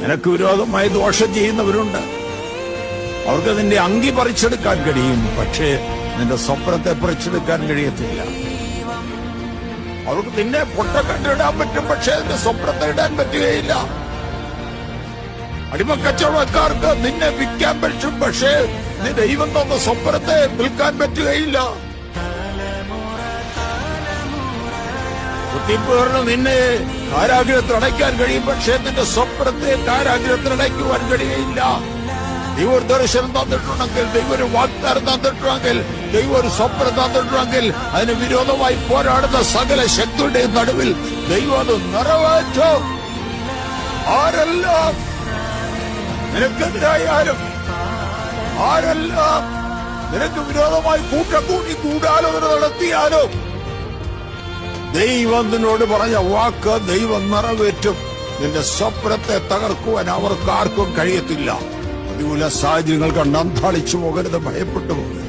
നിനക്ക് വിരോധമായി ദോഷം ചെയ്യുന്നവരുണ്ട്. അവർക്ക് നിന്റെ അങ്കി പറിച്ചെടുക്കാൻ കഴിയും പക്ഷേ നിന്റെ സ്വപ്നത്തെ പറിച്ചെടുക്കാൻ കഴിയത്തില്ല. അവർക്ക് നിന്നെ പൊട്ട കണ്ടിടാൻ പറ്റും പക്ഷേ നിന്റെ സ്വപ്നത്തെ ഇടാൻ പറ്റുകയില്ല. അടിമക്കച്ചവടക്കാർക്ക് നിന്നെ വിൽക്കാൻ പറ്റും പക്ഷേ നിന്റെ ദൈവം തന്ന സ്വപ്നത്തെ വിൽക്കാൻ പറ്റുകയില്ല. കുത്തിപ്പേറിന് നിന്നെ കാരാഗ്രഹത്തിൽ അടയ്ക്കാൻ കഴിയും പക്ഷേ നിന്റെ സ്വപ്നത്തെ കാരാഗ്രഹത്തിൽ അടയ്ക്കുവാൻ കഴിയുകയില്ല ദൈവം ഒരു ദർശനം തന്നിട്ടുണ്ടെങ്കിൽ ദൈവം ഒരു വാഗ്ദാനം തന്നിട്ടുണ്ടെങ്കിൽ ദൈവം ഒരു സ്വപ്നം തന്നിട്ടുണ്ടെങ്കിൽ അതിന് വിരോധമായി പോരാടുന്ന സകല ശക്തിയുടെയും നടുവിൽ ദൈവം അത് നിറവേറ്റും. ആരെല്ലാം നിനക്കെതിരായാലും ആരെല്ലാം നിനക്ക് വിരോധമായി കൂട്ടം കൂടി ഗൂഢാലോചന നടത്തിയാലും ദൈവം നിന്നോട് പറഞ്ഞ വാക്ക് ദൈവം നിറവേറ്റും. നിന്റെ സ്വപ്നത്തെ തകർക്കുവാൻ അവർക്ക് ആർക്കും കഴിയത്തില്ല. പ്രതികൂല സാഹചര്യങ്ങൾ കണ്ട് അന്താളിച്ചു പോകരുത് ഭയപ്പെട്ടു പോകരുത്.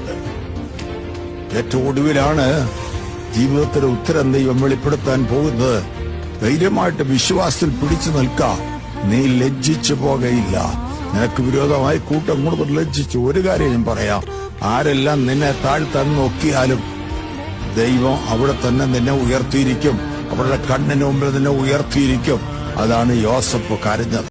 ഏറ്റവും ഒടുവിലാണ് ജീവിതത്തിന്റെ ഉത്തരം ദൈവം വെളിപ്പെടുത്താൻ പോകുന്നത്. ധൈര്യമായിട്ട് വിശ്വാസത്തിൽ പിടിച്ചു നിൽക്കാം. നീ ലജ്ജിച്ചു പോകയില്ല. നിനക്ക് വിരോധമായി കൂട്ടം കൂടുതൽ ലജ്ജിച്ചു ഒരു കാര്യം ഞാൻ പറയാം. ആരെല്ലാം നിന്നെ താഴ്ത്താൻ നോക്കിയാലും ദൈവം അവിടെ തന്നെ നിന്നെ ഉയർത്തിയിരിക്കും. അവരുടെ കണ്ണിന് മുമ്പിൽ നിന്നെ ഉയർത്തിയിരിക്കും. അതാണ് യോസഫ് കരഞ്ഞത്.